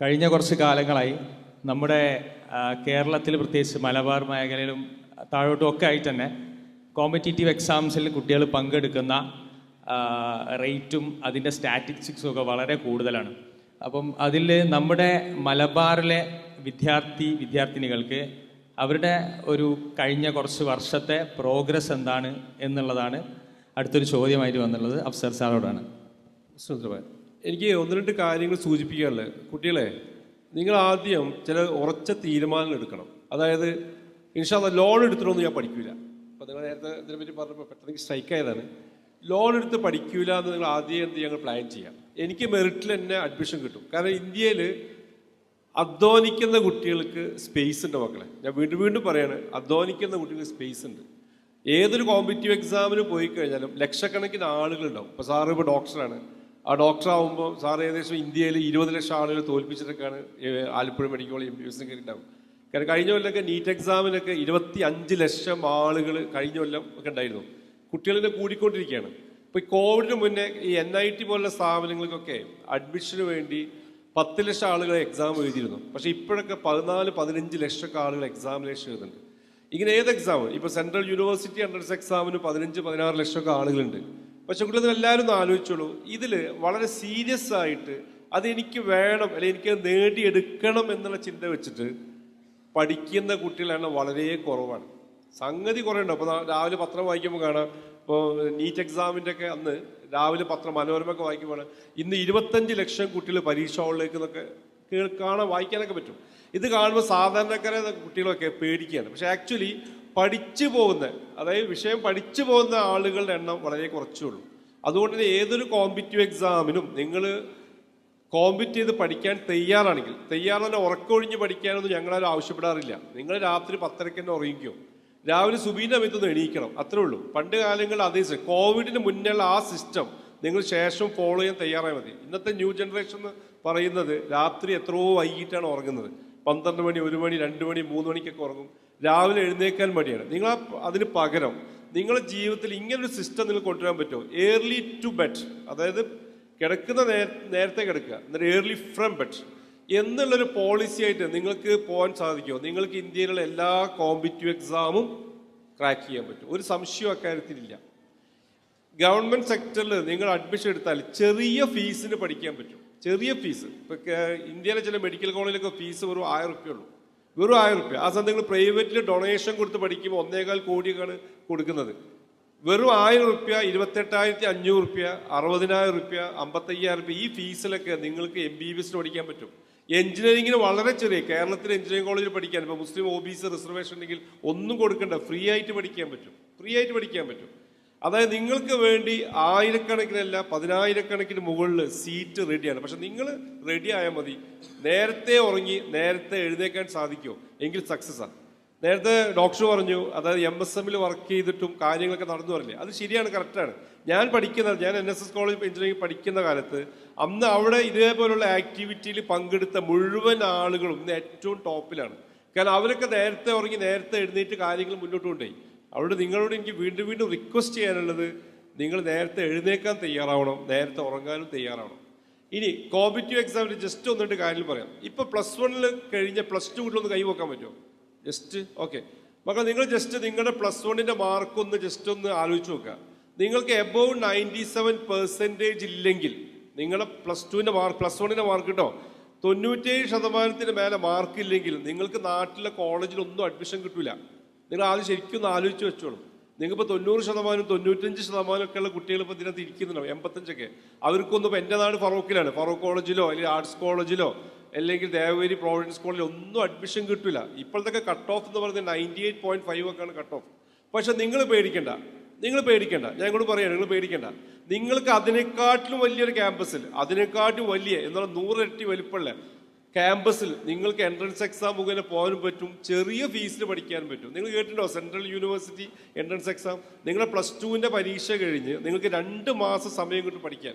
കഴിഞ്ഞ കുറച്ച് കാലങ്ങളായി നമ്മുടെ കേരളത്തിൽ പ്രത്യേകിച്ച് മലബാർ മേഖലയിലും താഴോട്ടും ഒക്കെ ആയിട്ട് തന്നെ കോമ്പറ്റീറ്റീവ് എക്സാംസിൽ കുട്ടികൾ പങ്കെടുക്കുന്ന റേറ്റും അതിന്റെ സ്റ്റാറ്റിസ്റ്റിക്സും ഒക്കെ വളരെ കൂടുതലാണ്. അപ്പം അതിൽ നമ്മുടെ മലബാറിലെ വിദ്യാർത്ഥി വിദ്യാർത്ഥിനികൾക്ക് അവരുടെ ഒരു കഴിഞ്ഞ കുറച്ച് വർഷത്തെ പ്രോഗ്രസ് എന്താണ് എന്നുള്ളതാണ് അടുത്തൊരു ചോദ്യമായിട്ട് വന്നുള്ളത് അഫ്സർ സാറോടാണ്. സുന്ദരമാൻ എനിക്ക് ഒന്ന് രണ്ട് കാര്യങ്ങൾ സൂചിപ്പിക്കാനുള്ളത് കുട്ടികളെ നിങ്ങൾ ആദ്യം ചില ഉറച്ച തീരുമാനങ്ങൾ എടുക്കണം. അതായത് ഇൻഷാല്ല ലോൺ എടുത്തിട്ടൊന്നും ഞാൻ പഠിക്കില്ല അപ്പോൾ നിങ്ങൾ നേരത്തെ ഇതിനെപ്പറ്റി പറഞ്ഞപ്പോൾ പെട്ടെന്ന് സ്ട്രൈക്ക് ആയതാണ്. ലോൺ എടുത്ത് പഠിക്കില്ല എന്ന് നിങ്ങൾ ആദ്യം എന്ത് ഞങ്ങൾ പ്ലാൻ ചെയ്യാം എനിക്ക് മെറിറ്റിൽ തന്നെ അഡ്മിഷൻ കിട്ടും. കാരണം ഇന്ത്യയിൽ അധ്വാനിക്കുന്ന കുട്ടികൾക്ക് സ്പേസ് ഉണ്ട് മക്കളെ. ഞാൻ വീണ്ടും വീണ്ടും പറയാണ് അധ്വാനിക്കുന്ന കുട്ടികൾക്ക് സ്പേസ് ഉണ്ട്. ഏതൊരു കോമ്പറ്റീവ് എക്സാമിന് പോയി കഴിഞ്ഞാലും ലക്ഷക്കണക്കിന് ആളുകളുണ്ടാവും ഇപ്പോൾ സാറ് ഇപ്പോൾ ഡോക്ടറാണ് ആ ഡോക്ടർ ആകുമ്പോൾ സാർ ഏകദേശം ഇന്ത്യയിൽ ഇരുപത് ലക്ഷം ആളുകൾ തോൽപ്പിച്ചിട്ടൊക്കെയാണ് Alappuzha medical college M B S ഉണ്ടാവും കാരണം കഴിഞ്ഞ കൊല്ലമൊക്കെ നീറ്റ് എക്സാമിനൊക്കെ ഇരുപത്തി അഞ്ച് ലക്ഷം ആളുകൾ കഴിഞ്ഞ കൊല്ലം ഒക്കെ ഉണ്ടായിരുന്നു. കുട്ടികളിനെ കൂടിക്കൊണ്ടിരിക്കുകയാണ്. ഇപ്പോൾ ഈ കോവിഡിന് മുന്നേ ഈ എൻ ഐ ടി പോലുള്ള സ്ഥാപനങ്ങൾക്കൊക്കെ അഡ്മിഷന് വേണ്ടി പത്ത് ലക്ഷം ആളുകൾ എക്സാം എഴുതിയിരുന്നു. പക്ഷേ ഇപ്പോഴൊക്കെ പതിനാല് പതിനഞ്ച് ലക്ഷമൊക്കെ ആളുകൾ എക്സാമിനേഷൻ എഴുതുന്നുണ്ട്. ഇങ്ങനെ ഏത് എക്സാം ഇപ്പോൾ സെൻട്രൽ യൂണിവേഴ്സിറ്റി എൻട്രൻസ് എക്സാമിന് പതിനഞ്ച് പതിനാറ് ലക്ഷമൊക്കെ ആളുകളുണ്ട്. പക്ഷെ കുട്ടികൾ എല്ലാവരും ഒന്ന് ആലോചിച്ചോളൂ. ഇതിൽ വളരെ സീരിയസ് ആയിട്ട് അത് എനിക്ക് വേണം അല്ലെങ്കിൽ എനിക്ക് നേടിയെടുക്കണം എന്നുള്ള ചിന്ത വെച്ചിട്ട് പഠിക്കുന്ന കുട്ടികളാണ് വളരെ കുറവാണ്. സംഗതി കുറേ ഉണ്ട് അപ്പോൾ രാവിലെ പത്രം വായിക്കുമ്പോൾ കാണാം. ഇപ്പോൾ നീറ്റ് എക്സാമിന്റെ ഒക്കെ അന്ന് രാവിലെ പത്രം മനോരമ ഒക്കെ വായിക്കുമ്പോൾ ഇന്ന് ഇരുപത്തഞ്ച് ലക്ഷം കുട്ടികൾ പരീക്ഷ ഹാളിലേക്ക് എന്നൊക്കെ കാണാൻ വായിക്കാനൊക്കെ പറ്റും. ഇത് കാണുമ്പോൾ സാധാരണക്കാരെ കുട്ടികളൊക്കെ പേടിക്കുകയാണ്. പക്ഷേ ആക്ച്വലി പഠിച്ചു പോകുന്ന അതായത് വിഷയം പഠിച്ചു പോകുന്ന ആളുകളുടെ എണ്ണം വളരെ കുറച്ചേ ഉള്ളൂ. അതുകൊണ്ട് തന്നെ ഏതൊരു കോമ്പറ്റീവ് എക്സാമിനും നിങ്ങൾ കോമ്പറ്റ് ചെയ്ത് പഠിക്കാൻ തയ്യാറാണെങ്കിൽ തയ്യാറാണ് ഉറക്കൊഴിഞ്ഞ് പഠിക്കാനൊന്നും ഞങ്ങളാരും ആവശ്യപ്പെടാറില്ല. നിങ്ങൾ രാത്രി പത്തരയ്ക്ക് തന്നെ ഉറങ്ങിക്കോ. രാവിലെ അമിത്തൊന്ന് എണീക്കണം അത്രേ ഉള്ളൂ. പണ്ട് കാലങ്ങളിൽ അതേ കോവിഡിന് മുന്നേയുള്ള ആ സിസ്റ്റം നിങ്ങൾ ശേഷം ഫോളോ ചെയ്യാൻ തയ്യാറായാൽ മതി. ഇന്നത്തെ ന്യൂ ജനറേഷൻ എന്ന് പറയുന്നത് രാത്രി എത്രയോ വൈകിട്ടാണ് ഉറങ്ങുന്നത്. പന്ത്രണ്ട് മണി ഒരു മണി രണ്ട് മണി മൂന്ന് മണിക്കൊക്കെ ഉറങ്ങും. രാവിലെ എഴുന്നേക്കാൻ മടിയാണ്. നിങ്ങൾ അതിന് പകരം നിങ്ങളുടെ ജീവിതത്തിൽ ഇങ്ങനൊരു സിസ്റ്റം നിങ്ങൾ കൊണ്ടുവരാൻ പറ്റുമോ? ഏർലി ടു ബെറ്റ് അതായത് കിടക്കുന്ന നേര നേരത്തെ കിടക്കുക. എന്നിട്ട് ഏർലി ഫ്രം ബെറ്റ് എന്നുള്ളൊരു പോളിസി ആയിട്ട് നിങ്ങൾക്ക് പോകാൻ സാധിക്കുമോ? നിങ്ങൾക്ക് ഇന്ത്യയിലുള്ള എല്ലാ കോമ്പറ്റീവ് എക്സാമും ക്രാക്ക് ചെയ്യാൻ പറ്റും. ഒരു സംശയവും അക്കാര്യത്തിലില്ല ഗവൺമെന്റ് സെക്ടറിൽ നിങ്ങൾ അഡ്മിഷൻ എടുത്താൽ ചെറിയ ഫീസിന് പഠിക്കാൻ പറ്റും. ചെറിയ ഫീസ് ഇപ്പൊ ഇന്ത്യയിലെ ചില മെഡിക്കൽ കോളേജിലൊക്കെ ഫീസ് വെറും ആയിരം റുപ്യ ഉള്ളൂ. വെറും ആയിരം റുപ്യ ആ സമയത്ത് നിങ്ങൾ പ്രൈവറ്റിൽ ഡൊണേഷൻ കൊടുത്ത് പഠിക്കുമ്പോൾ ഒന്നേകാൽ കോടിയൊക്കെയാണ് കൊടുക്കുന്നത്. വെറും ആയിരം റുപ്യ ഇരുപത്തെട്ടായിരത്തി അഞ്ഞൂറ് റുപ്യ അറുപതിനായിരം റുപ്യ അമ്പത്തയ്യായിരം റുപ്യ ഈ ഫീസിലൊക്കെ നിങ്ങൾക്ക് എം ബി ബി എസിന് പഠിക്കാൻ പറ്റും. എഞ്ചിനീയറിംഗിന് വളരെ ചെറിയ കേരളത്തിലെ എഞ്ചിനീയറിംഗ് കോളേജിൽ പഠിക്കാൻ ഇപ്പോൾ Muslim O B C reservation ഉണ്ടെങ്കിൽ ഒന്നും കൊടുക്കണ്ട ഫ്രീ ആയിട്ട് പഠിക്കാൻ പറ്റും. ഫ്രീ ആയിട്ട് പഠിക്കാൻ പറ്റും. അതായത് നിങ്ങൾക്ക് വേണ്ടി ആയിരക്കണക്കിനല്ല പതിനായിരക്കണക്കിന് മുകളിൽ സീറ്റ് റെഡിയാണ് പക്ഷെ നിങ്ങൾ റെഡി ആയാൽ മതി. നേരത്തെ ഉറങ്ങി നേരത്തെ എഴുന്നേക്കാൻ സാധിക്കുമോ എങ്കിൽ സക്സസ് ആണ്. നേരത്തെ ഡോക്ടർ പറഞ്ഞു അതായത് എം എസ് എമ്മിൽ വർക്ക് ചെയ്തിട്ടും കാര്യങ്ങളൊക്കെ നടന്നു പറഞ്ഞില്ലേ? അത് ശരിയാണ് കറക്റ്റാണ് ഞാൻ പഠിക്കുന്ന ഞാൻ N S S college engineering പഠിക്കുന്ന കാലത്ത് അന്ന് അവിടെ ഇതേപോലുള്ള ആക്ടിവിറ്റിയിൽ പങ്കെടുത്ത മുഴുവൻ ആളുകളും ഇന്ന് ഏറ്റവും ടോപ്പിലാണ് കാരണം അവരൊക്കെ നേരത്തെ ഉറങ്ങി നേരത്തെ എഴുന്നേറ്റ് കാര്യങ്ങൾ മുന്നോട്ട് കൊണ്ടുപോയി. അവിടെ നിങ്ങളോട് എനിക്ക് വീണ്ടും വീണ്ടും റിക്വസ്റ്റ് ചെയ്യാനുള്ളത് നിങ്ങൾ നേരത്തെ എഴുന്നേക്കാൻ തയ്യാറാവണം നേരത്തെ ഉറങ്ങാനും തയ്യാറാവണം. ഇനി കോമ്പറ്റീവ് എക്സാമിന് ജസ്റ്റ് ഒന്ന് രണ്ട് കാര്യം പറയാം. ഇപ്പൊ പ്ലസ് വണ്ണിൽ കഴിഞ്ഞ പ്ലസ് ടു കൂട്ടിലൊന്ന് കൈ വെക്കാൻ പറ്റുമോ? ജസ്റ്റ് ഓക്കെ മക്കൾ നിങ്ങൾ ജസ്റ്റ് നിങ്ങളുടെ പ്ലസ് വണ്ണിന്റെ മാർക്ക് ഒന്ന് ജസ്റ്റ് ഒന്ന് ആലോചിച്ച് നോക്കുക. നിങ്ങൾക്ക് എബോവ് നയന്റി സെവൻ പെർസെന്റേജ് ഇല്ലെങ്കിൽ നിങ്ങളുടെ പ്ലസ് ടുവിന്റെ മാർക്ക് പ്ലസ് വണ്ണിന്റെ മാർക്ക് കിട്ടോ തൊണ്ണൂറ്റേഴ് ശതമാനത്തിന് മേലെ മാർക്ക് ഇല്ലെങ്കിൽ നിങ്ങൾക്ക് നാട്ടിലെ കോളേജിലൊന്നും അഡ്മിഷൻ കിട്ടൂല. നിങ്ങൾ ആദ്യം ശരിക്കും ഒന്ന് ആലോചിച്ച് വെച്ചോളൂ. നിങ്ങൾക്കിപ്പോൾ തൊണ്ണൂറ് ശതമാനം തൊണ്ണൂറ്റഞ്ച് ശതമാനം ഒക്കെ ഉള്ള കുട്ടികൾ ഇപ്പോൾ ഇതിനകത്ത് ഇരിക്കുന്നുണ്ടാവും എൺപത്തഞ്ചൊക്കെ. അവർക്കൊന്നും ഇപ്പോൾ എന്റെ നാട് ഫറോക്കിലാണ്. ഫറോക്ക് കോളേജിലോ അല്ലെങ്കിൽ ആർട്സ് കോളേജിലോ അല്ലെങ്കിൽ ദേവഗിരി പ്രൊവിഡൻസ് കോളേജിലോ ഒന്നും അഡ്മിഷൻ കിട്ടില്ല ഇപ്പോഴത്തെ കട്ട് ഓഫ് എന്ന് പറയുന്നത് നയന്റി എയ്റ്റ് പോയിന്റ് ഫൈവ് ഒക്കെയാണ് കട്ട് ഓഫ് പക്ഷെ നിങ്ങൾ പേടിക്കണ്ട. നിങ്ങൾ പേടിക്കണ്ട. ഞാൻ ഇങ്ങോട്ട് പറയാം നിങ്ങൾ പേടിക്കണ്ട. നിങ്ങൾക്ക് അതിനെക്കാട്ടിലും വലിയൊരു ക്യാമ്പസിൽ അതിനെക്കാട്ടിലും വലിയ എന്നുള്ള നൂറിരട്ടി വലിപ്പമുള്ള ക്യാമ്പസിൽ നിങ്ങൾക്ക് എൻട്രൻസ് എക്സാം മുഖേന പോകാനും പറ്റും. ചെറിയ ഫീസിൽ പഠിക്കാനും പറ്റും. നിങ്ങൾ കേട്ടിട്ടുണ്ടോ? Central university entrance exam. നിങ്ങളുടെ പ്ലസ് ടുവിന്റെ പരീക്ഷ കഴിഞ്ഞ് നിങ്ങൾക്ക് രണ്ട് മാസം സമയം കിട്ടും പഠിക്കാൻ.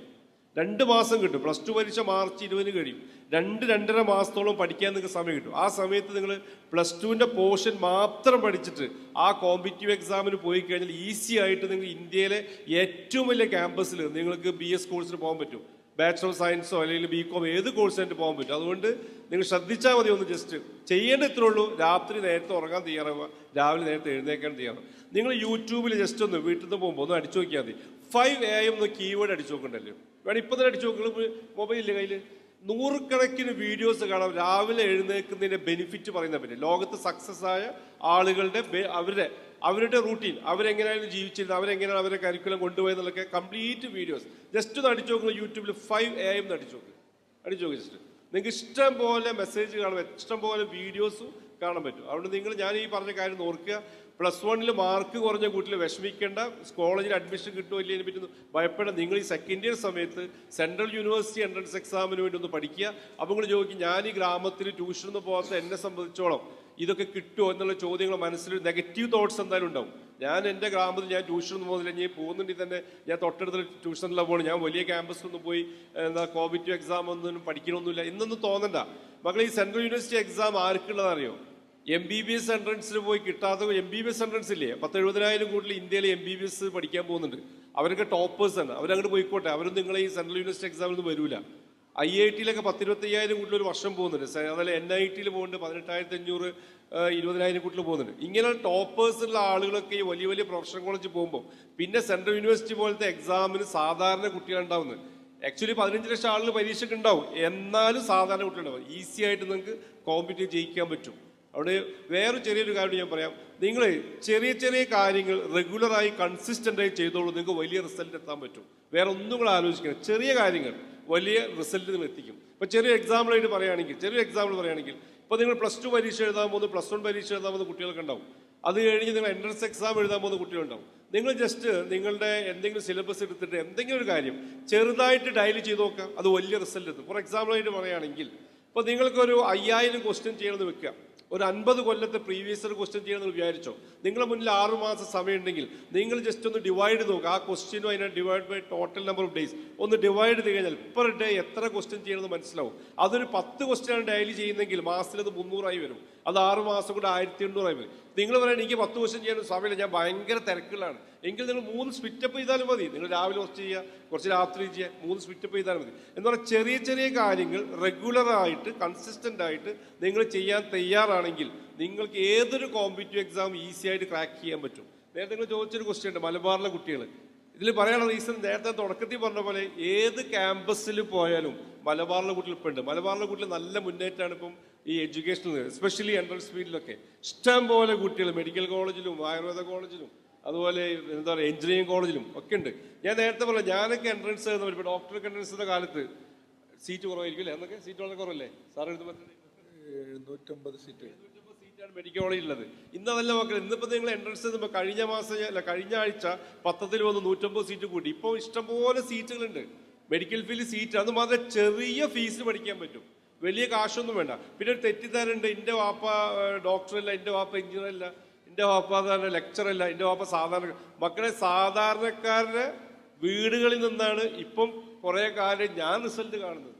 രണ്ട് മാസം കിട്ടും. പ്ലസ് ടു പരീക്ഷ മാർച്ച് ഇരുപതിന് കഴിയും. രണ്ട് രണ്ടര മാസത്തോളം പഠിക്കാൻ നിങ്ങൾക്ക് സമയം കിട്ടും. ആ സമയത്ത് നിങ്ങൾ പ്ലസ് ടുവിന്റെ പോർഷൻ മാത്രം പഠിച്ചിട്ട് ആ കോമ്പറ്റീവ് എക്സാമിന് പോയി കഴിഞ്ഞാൽ ഈസി ആയിട്ട് നിങ്ങൾ ഇന്ത്യയിലെ ഏറ്റവും വലിയ ക്യാമ്പസിൽ നിങ്ങൾക്ക് ബി എസ് കോഴ്സിന് പോകാൻ പറ്റും. ബാച്ചലർ ഓഫ് സയൻസോ അല്ലെങ്കിൽ ബി കോം ഏത് കോഴ്സായിട്ട് പോകാൻ പറ്റും? അതുകൊണ്ട് നിങ്ങൾ ശ്രദ്ധിച്ചാൽ മതി ഒന്ന് ജസ്റ്റ് ചെയ്യേണ്ട ഇത്രേ ഉള്ളൂ. രാത്രി നേരത്തെ ഉറങ്ങാൻ തയ്യാറാവുക. രാവിലെ നേരത്തെ എഴുന്നേക്കാൻ തയ്യാറാവും നിങ്ങൾ യൂട്യൂബിൽ ജസ്റ്റ് ഒന്ന് വീട്ടിൽ നിന്ന് പോകുമ്പോൾ ഒന്ന് അടിച്ചു നോക്കിയാൽ മതി. ഫൈവ് എ എം എന്ന് കീവേഡ് അടിച്ചു നോക്കണ്ടല്ലോ. വേണം ഇപ്പം തന്നെ അടിച്ചു നോക്കുക മൊബൈലിൽ കയ്യിൽ നൂറുകണക്കിന് വീഡിയോസ് കാണാം. രാവിലെ എഴുന്നേൽക്കുന്നതിന്റെ ബെനിഫിറ്റ് പറയുന്ന പറ്റി ലോകത്ത് സക്സസ് ആയ ആളുകളുടെ അവരുടെ അവരുടെ റൂട്ടീൻ അവരെങ്ങനെയാണ് ജീവിച്ചിരുന്നത് അവരെങ്ങനെയാണ് അവരെ കരിക്കുലം കൊണ്ടുപോയെന്നുള്ളൊക്കെ കംപ്ലീറ്റ് വീഡിയോസ് ജസ്റ്റ് ഒന്ന് അടിച്ചു നോക്കുക യൂട്യൂബിൽ ഫൈവ് എ എം അടിച്ചു നോക്കുക അടിച്ചു നോക്കുക ജസ്റ്റ് നിങ്ങൾക്ക് ഇഷ്ടം പോലെ മെസ്സേജ് കാണാൻ ഇഷ്ടം പോലെ വീഡിയോസും കാണാൻ പറ്റും. അതുകൊണ്ട് നിങ്ങൾ ഞാൻ ഈ പറഞ്ഞ കാര്യം ഓർക്കുക. പ്ലസ് വണ്ണിൽ മാർക്ക് കുറഞ്ഞ കൂട്ടിൽ വിഷമിക്കേണ്ട കോളേജിൽ അഡ്മിഷൻ കിട്ടുമോ ഇല്ല ഇതിനെ പറ്റി ഒന്ന് നിങ്ങൾ ഈ സെക്കൻഡ് ഇയർ സമയത്ത് സെൻട്രൽ യൂണിവേഴ്സിറ്റി എൻട്രൻസ് എക്സാമിന് വേണ്ടി ഒന്ന് പഠിക്കുക. അപ്പോൾ നിങ്ങൾ ചോദിക്കും ഞാൻ ഈ ഗ്രാമത്തിൽ ട്യൂഷനൊന്നും പോകാത്ത എന്നെ സംബന്ധിച്ചോളം ഇതൊക്കെ കിട്ടുമോ എന്നുള്ള ചോദ്യങ്ങൾ മനസ്സിൽ നെഗറ്റീവ് തോട്ട്സ് എന്തായാലും ഉണ്ടാവും. ഞാൻ എന്റെ ഗ്രാമത്തിൽ ഞാൻ ട്യൂഷനൊന്നും പോകുന്നില്ല ഞാൻ പോകുന്നുണ്ടെങ്കിൽ തന്നെ ഞാൻ തൊട്ടടുത്ത് ട്യൂഷനിലാണ് പോകുന്നത് ഞാൻ വലിയ ക്യാമ്പസിലൊന്നും പോയി എന്താ കോമ്പറ്റീവ് എക്സാം ഒന്നും പഠിക്കണമൊന്നുമില്ല. എന്നൊന്നും തോന്നണ്ട. മക്കളെ ഈ സെൻട്രൽ യൂണിവേഴ്സിറ്റി എക്സാം ആർക്കുള്ളതറിയോ എം ബി ബി എസ് എൻട്രൻസിന് പോയി കിട്ടാത്ത M B B S entrance ഇല്ലേ? പത്ത് എഴുപതിനായിരം കൂടുതൽ ഇന്ത്യയിൽ എം ബി ബി എസ് പഠിക്കാൻ പോകുന്നുണ്ട്. അവരൊക്കെ ടോപ്പേഴ്സ് ആണ്. അവരങ്ങോട്ട് പോയിക്കോട്ടെ. അവരും നിങ്ങളെ ഈ സെൻട്രൽ യൂണിവേഴ്സിറ്റി എക്സാമിൽ നിന്ന് വരൂല. ഐ ഐ ടിയിലൊക്കെ പത്തിരുപത്തയ്യായിരം കൂടുതൽ ഒരു വർഷം പോകുന്നുണ്ട്. അതായത് എൻ ഐ ടിയിൽ പോകുന്നുണ്ട് പതിനെട്ടായിരത്തി അഞ്ഞൂറ് ഇരുപതിനായിരം കൂടുതൽ പോകുന്നുണ്ട്. ഇങ്ങനെ ടോപ്പേഴ്സ് ഉള്ള ആളുകളൊക്കെ ഈ വലിയ വലിയ പ്രൊഫഷണൽ കോളേജ് പോകുമ്പോൾ പിന്നെ സെൻട്രൽ യൂണിവേഴ്സിറ്റി പോലത്തെ എക്സാമിന് സാധാരണ കുട്ടികളുണ്ടാവുന്നത് ആക്ച്വലി പതിനഞ്ച് ലക്ഷം ആളുകൾ പരീക്ഷയ്ക്ക് ഉണ്ടാവും. എന്നാലും സാധാരണ കുട്ടികളുണ്ടാവും. ഈസി ആയിട്ട് നിങ്ങൾക്ക് കോമ്പറ്റീവ് ജയിക്കാൻ പറ്റും. അവിടെ വേറെ ചെറിയൊരു കാര്യം ഞാൻ പറയാം. നിങ്ങൾ ചെറിയ ചെറിയ കാര്യങ്ങൾ റെഗുലറായി കൺസിസ്റ്റന്റായി ചെയ്തോളൂ നിങ്ങൾക്ക് വലിയ റിസൾട്ട് എത്താൻ പറ്റും. വേറെ ഒന്നും കൂടെ ആലോചിക്കണം ചെറിയ കാര്യങ്ങൾ വലിയ റിസൾട്ട് നിങ്ങൾ എത്തിക്കും. ഇപ്പോൾ ചെറിയ എക്സാമ്പിൾ ആയിട്ട് പറയുകയാണെങ്കിൽ ചെറിയ എക്സാമ്പിൾ പറയുകയാണെങ്കിൽ ഇപ്പോൾ നിങ്ങൾ പ്ലസ് ടു പരീക്ഷ എഴുതാൻ പോകുന്ന പ്ലസ് വൺ പരീക്ഷ എഴുതാൻ പോകുന്ന കുട്ടികൾക്ക് ഉണ്ടാവും. അത് കഴിഞ്ഞ് നിങ്ങൾ എൻട്രൻസ് എക്സാം എഴുതാൻ പോകുന്ന കുട്ടികളുണ്ടാവും. നിങ്ങൾ ജസ്റ്റ് നിങ്ങളുടെ എന്തെങ്കിലും സിലബസ് എടുത്തിട്ട് എന്തെങ്കിലും ഒരു കാര്യം ചെറുതായിട്ട് ഡയലി ചെയ്ത് നോക്കുക അത് വലിയ റിസൾട്ട് എത്തും. ഫോർ എക്സാമ്പിൾ ആയിട്ട് പറയുകയാണെങ്കിൽ ഇപ്പൊ നിങ്ങൾക്കൊരു അയ്യായിരം ക്വസ്റ്റ്യൻ ചെയ്യണമെന്ന് വെക്കുക. ഒരു അൻപത് കൊല്ലത്തെ പ്രീവിയസ് ഇയർ ക്വസ്റ്റ്യൻ ചെയ്യണമെന്ന് വിചാരിച്ചോ. നിങ്ങളുടെ മുന്നിൽ ആറു മാസം സമയം ഉണ്ടെങ്കിൽ നിങ്ങൾ ജസ്റ്റ് ഒന്ന് ഡിവൈഡ് നോക്കുക ആ ക്വസ്റ്റ്യനും അതിനെ divide by total number of days ഒന്ന് ഡിവൈഡ് ചെയ്ത് കഴിഞ്ഞാൽ പെർ ഡേ എത്ര ക്വസ്റ്റ്യൻ ചെയ്യണമെന്ന് മനസ്സിലാവും. അതൊരു പത്ത് ക്വസ്റ്റ്യനാണ് ഡെയിലി ചെയ്യുന്നെങ്കിൽ മാസത്തിൽ അത് മുന്നൂറായി വരും. അത് ആറ് മാസം കൂടെ ആയിരത്തി എണ്ണൂറായി വരും. നിങ്ങൾ പറയാൻ എനിക്ക് പത്ത് ക്വസ്റ്റ്യൻ ചെയ്യാൻ സമയമില്ല. ഞാൻ ഭയങ്കര തിരക്കുകളാണ് എങ്കിൽ നിങ്ങൾ മൂന്ന് സ്വിറ്റപ്പ് ചെയ്താലും മതി. നിങ്ങൾ രാവിലെ കുറച്ച് ചെയ്യുക കുറച്ച് രാത്രി ചെയ്യുക മൂന്ന് സ്വിറ്റപ്പ് ചെയ്താലും മതി. എന്ന് പറഞ്ഞാൽ ചെറിയ ചെറിയ കാര്യങ്ങൾ റെഗുലറായിട്ട് കൺസിസ്റ്റന്റ് ആയിട്ട് നിങ്ങൾ ചെയ്യാൻ തയ്യാറാണെങ്കിൽ നിങ്ങൾക്ക് ഏതൊരു കോമ്പറ്റീവ് എക്സാം ഈസി ആയിട്ട് ക്രാക്ക് ചെയ്യാൻ പറ്റും. നേരത്തെ നിങ്ങൾ ചോദിച്ചൊരു ക്വസ്റ്റ്യൻ ഉണ്ട് മലബാറിലെ കുട്ടികൾ ഇതിൽ പറയാനുള്ള റീസൺ നേരത്തെ തുടക്കത്തിൽ പറഞ്ഞ പോലെ ഏത് ക്യാമ്പസിൽ പോയാലും മലബാറിലെ കുട്ടികൾ ഇപ്പം ഉണ്ട്. മലബാറിലെ കുട്ടികൾ നല്ല മുന്നേറ്റമാണ് ഇപ്പം ഈ എഡ്യൂക്കേഷനിൽ എസ്പെഷ്യലി എൻട്രൻസ് ഫീൽഡിലൊക്കെ ഇഷ്ടം പോലെ കുട്ടികൾ മെഡിക്കൽ കോളേജിലും ആയുർവേദ കോളേജിലും അതുപോലെ എന്താ പറയുക എഞ്ചിനീയറിംഗ് കോളേജിലും ഒക്കെ ഉണ്ട്. ഞാൻ നേരത്തെ പറഞ്ഞു ഞാനൊക്കെ എൻട്രൻസ് എഴുതുന്ന ഇപ്പോൾ ഡോക്ടർക്ക് എൻട്രൻസ് എന്ന കാലത്ത് സീറ്റ് കുറവായിരിക്കും അല്ലേ? എന്നൊക്കെ സീറ്റ് വളരെ കുറവല്ലേ? സാർ എഴുതുമ്പോൾ എഴുന്നൂറ്റമ്പത് സീറ്റ് സീറ്റാണ് മെഡിക്കൽ കോളേജിൽ ഉള്ളത് ഇന്ന് അതല്ല മക്കൾ ഇന്നിപ്പോൾ നിങ്ങൾ എൻട്രൻസ് എഴുതുമ്പോൾ കഴിഞ്ഞ മാസം അല്ല കഴിഞ്ഞ ആഴ്ച പത്തത്തിൽ വന്ന് നൂറ്റമ്പത് സീറ്റ് കൂട്ടി. ഇപ്പോൾ ഇഷ്ടംപോലെ സീറ്റുകളുണ്ട് മെഡിക്കൽ ഫീൽഡ് സീറ്റ് അത് മാത്രമേ ചെറിയ ഫീസിൽ പഠിക്കാൻ പറ്റും. വലിയ കാശൊന്നും വേണ്ട. പിന്നെ ഒരു തെറ്റിദ്ധാരണ ഉണ്ട്. എന്റെ വാപ്പ ഡോക്ടറല്ല എന്റെ വാപ്പ എഞ്ചിനീയർ അല്ല. എന്റെ വാപ്പ സാധാരണ ലെക്ചറല്ല എന്റെ വാപ്പ സാധാരണ മക്കളെ സാധാരണക്കാരുടെ വീടുകളിൽ നിന്നാണ് ഇപ്പം കുറേ കാലം ഞാൻ റിസൾട്ട് കാണുന്നത്.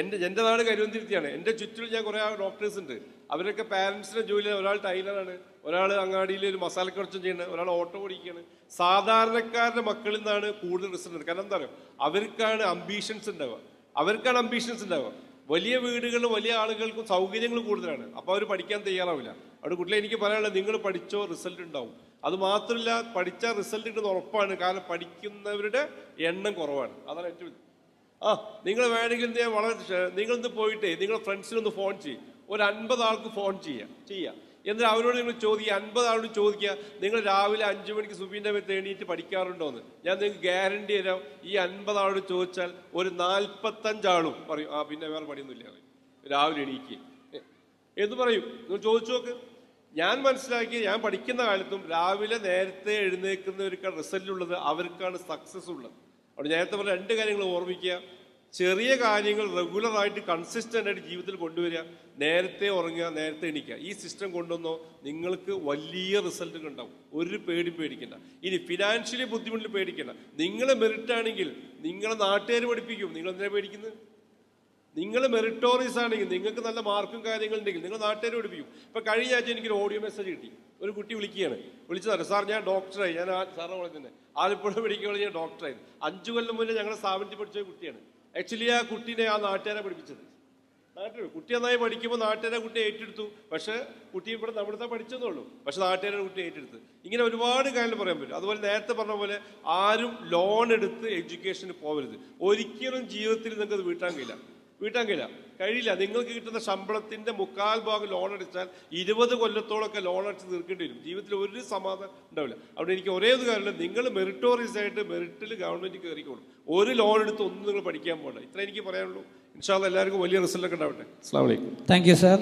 എന്റെ എന്റെ നാട് കരുവന്തിരുത്തിയാണ്. എന്റെ ചുറ്റിൽ ഞാൻ കുറേ ഡോക്ടേഴ്സ് ഉണ്ട്. അവരൊക്കെ പാരൻസിന്റെ ജോലി ഒരാൾ ടൈലറാണ് ഒരാൾ അങ്ങാടിയിൽ ഒരു മസാല കുറച്ചും ചെയ്യുന്നത് ഒരാൾ ഓട്ടോ ഓടിക്കുകയാണ്. സാധാരണക്കാരുടെ മക്കളിൽ നിന്നാണ് കൂടുതൽ റിസൾട്ട് കാരണം എന്താ പറയുക അവർക്കാണ് അംബീഷൻസ് ഉണ്ടാവുക. അവർക്കാണ് അംബീഷൻസ് ഉണ്ടാവുക. വലിയ വീടുകളിൽ വലിയ ആളുകൾക്കും സൗകര്യങ്ങൾ കൂടുതലാണ്. അപ്പോൾ അവർ പഠിക്കാൻ തയ്യാറാവില്ല. അവിടെ കുട്ടികളെ എനിക്ക് പറയാനുള്ളത് നിങ്ങൾ പഠിച്ചോ റിസൾട്ട് ഉണ്ടാവും. അത് മാത്രമല്ല പഠിച്ച റിസൾട്ട് കിട്ടുന്ന ഉറപ്പാണ്. കാരണം പഠിക്കുന്നവരുടെ എണ്ണം കുറവാണ്. അതാണ് ഏറ്റവും. ആ നിങ്ങൾ വേണമെങ്കിൽ വളരെ നിങ്ങൾ ഇന്ന് പോയിട്ട് നിങ്ങൾ ഫ്രണ്ട്സിനൊന്ന് ഫോൺ ചെയ്യും. ഒരു അൻപത് ആൾക്ക് ഫോൺ ചെയ്യാം. ചെയ്യാം. എന്നിട്ട് അവരോട് നിങ്ങൾ ചോദിക്കുക അൻപത് ആളോട് ചോദിക്കുക നിങ്ങൾ രാവിലെ അഞ്ചു മണിക്ക് സുബീന്റെ മേത്ത് എണീറ്റ് പഠിക്കാറുണ്ടോ എന്ന് ഞാൻ നിങ്ങൾക്ക് ഗ്യാരണ്ടി തരാം ഈ അൻപത് ആളോട് ചോദിച്ചാൽ ഒരു നാൽപ്പത്തഞ്ചാളും പറയും ആ പിന്നെ വേറെ പണിയൊന്നുമില്ല. രാവിലെ എണീക്കുക എന്ന് പറയും. നിങ്ങൾ ചോദിച്ചു നോക്ക്. ഞാൻ മനസ്സിലാക്കി ഞാൻ പഠിക്കുന്ന കാലത്തും രാവിലെ നേരത്തെ എഴുന്നേൽക്കുന്നവർക്കാണ് റിസൾട്ട് ഉള്ളത് അവർക്കാണ് സക്സസ് ഉള്ളത്. അവിടെ നേരത്തെ പറഞ്ഞ രണ്ട് കാര്യങ്ങൾ ഓർമ്മിക്കുക. ചെറിയ കാര്യങ്ങൾ റെഗുലറായിട്ട് ആയിട്ട് കൺസിസ്റ്റന്റ് ആയിട്ട് ജീവിതത്തിൽ കൊണ്ടുവരിക നേരത്തെ ഉറങ്ങുക നേരത്തെ എണീക്കുക. ഈ സിസ്റ്റം കൊണ്ടുവന്നോ നിങ്ങൾക്ക് വലിയ റിസൾട്ടുകൾ ഉണ്ടാവും. ഒരു പേടി പേടിക്കണ്ട. ഇനി ഫിനാൻഷ്യലി ബുദ്ധിമുട്ടിൽ പേടിക്കണ്ട. നിങ്ങളെ മെറിറ്റ് ആണെങ്കിൽ നിങ്ങളെ നാട്ടുകാർ പഠിപ്പിക്കും. നിങ്ങൾ എന്തിനാ പേടിക്കുന്നത്? നിങ്ങൾ മെറിറ്റോറീസ് ആണെങ്കിൽ നിങ്ങൾക്ക് നല്ല മാർക്കും കാര്യങ്ങളുണ്ടെങ്കിൽ നിങ്ങൾ നാട്ടുകാർ പഠിപ്പിക്കും. ഇപ്പം കഴിഞ്ഞ ആഴ്ച എനിക്കൊരു ഓഡിയോ മെസ്സേജ് കിട്ടി. ഒരു കുട്ടി വിളിക്കുകയാണ്. വിളിച്ചതാണ് സാർ ഞാൻ ഡോക്ടറായി ഞാൻ സാറിനെ പോലെ തന്നെ. ആലപ്പുഴ മെഡിക്കൽ കോളേജ് ഞാൻ ഡോക്ടറായി അഞ്ചു കൊല്ലം മുന്നേ ഞങ്ങളുടെ സ്ഥാപനത്തിൽ പഠിച്ച കുട്ടിയാണ്. ആക്ച്വലി ആ കുട്ടീനെ ആ നാട്ടുകാരെ പഠിപ്പിച്ചത്. നാട്ടുകാർ കുട്ടി നന്നായി പഠിക്കുമ്പോൾ നാട്ടുകാരെ കുട്ടി ഏറ്റെടുത്തു. പക്ഷേ കുട്ടി ഇവിടെ നമ്മുടെ പഠിച്ചെന്നേ ഉള്ളൂ. പക്ഷെ നാട്ടുകാരുടെ കുട്ടി ഏറ്റെടുത്ത്. ഇങ്ങനെ ഒരുപാട് കാര്യങ്ങൾ പറയാൻ പറ്റും. അതുപോലെ നേരത്തെ പറഞ്ഞ പോലെ ആരും ലോൺ എടുത്ത് എഡ്യൂക്കേഷന് പോകരുത് ഒരിക്കലും ജീവിതത്തിൽ നിങ്ങൾക്ക് അത് വീട്ടാൻ കഴിയില്ല. വീട്ടാൻ കഴിയില്ല. കഴിയില്ല നിങ്ങൾക്ക് കിട്ടുന്ന ശമ്പളത്തിന്റെ മുക്കാൽ ഭാഗം ലോൺ അടിച്ചാൽ ഇരുപത് കൊല്ലത്തോളൊക്കെ ലോൺ അടിച്ച് തീർക്കേണ്ടി വരും. ജീവിതത്തിൽ ഒരു സമാധാനം ഉണ്ടാവില്ല. അവിടെ എനിക്ക് ഒരേ ഒരു കാര്യമില്ല നിങ്ങൾ മെറിറ്റോറിയസ് ആയിട്ട് മെറിറ്റിൽ ഗവൺമെന്റ് കയറിക്കോളും ഒരു ലോൺ എടുത്ത് ഒന്നും നിങ്ങൾ പഠിക്കാൻ പോകണ്ട. ഇത്ര എനിക്ക് പറയാനുള്ളൂ. ഇൻഷാല്ല എല്ലാവർക്കും വലിയ റിസൾട്ട് ഒക്കെ ഉണ്ടാവട്ടെ. അസ്സാം വലൈക്കും താങ്ക് യു സാർ